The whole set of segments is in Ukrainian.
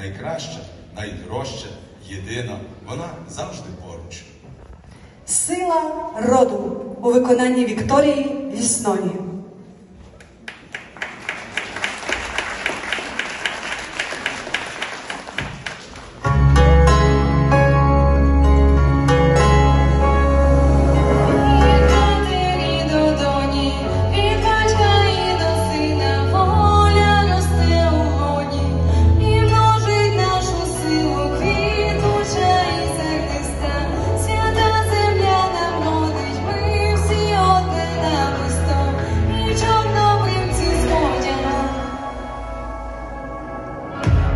найкраща, найдорожча, єдина, вона завжди поруч. Сила роду у виконанні Вікторії Лісної.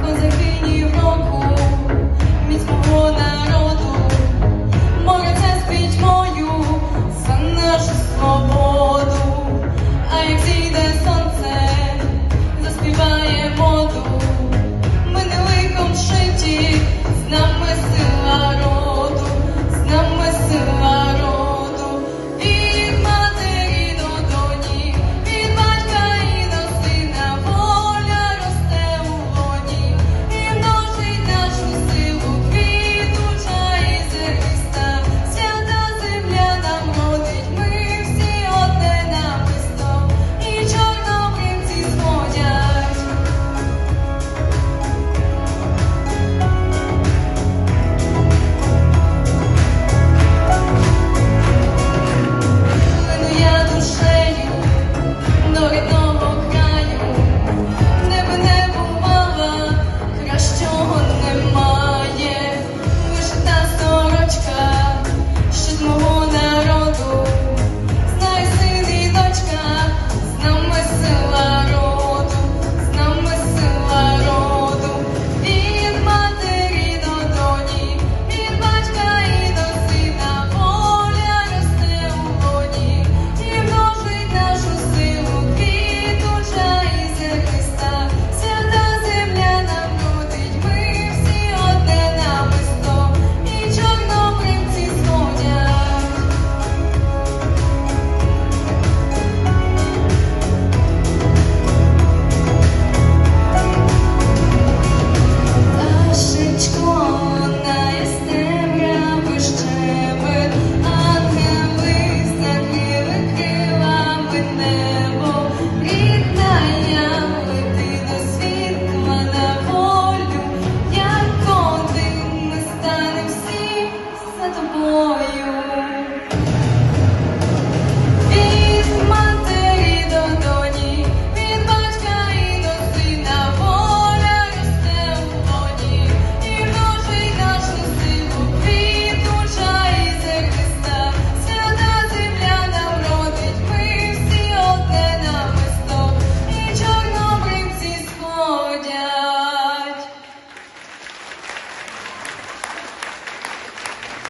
Закинь ні в боку, міцного тобою.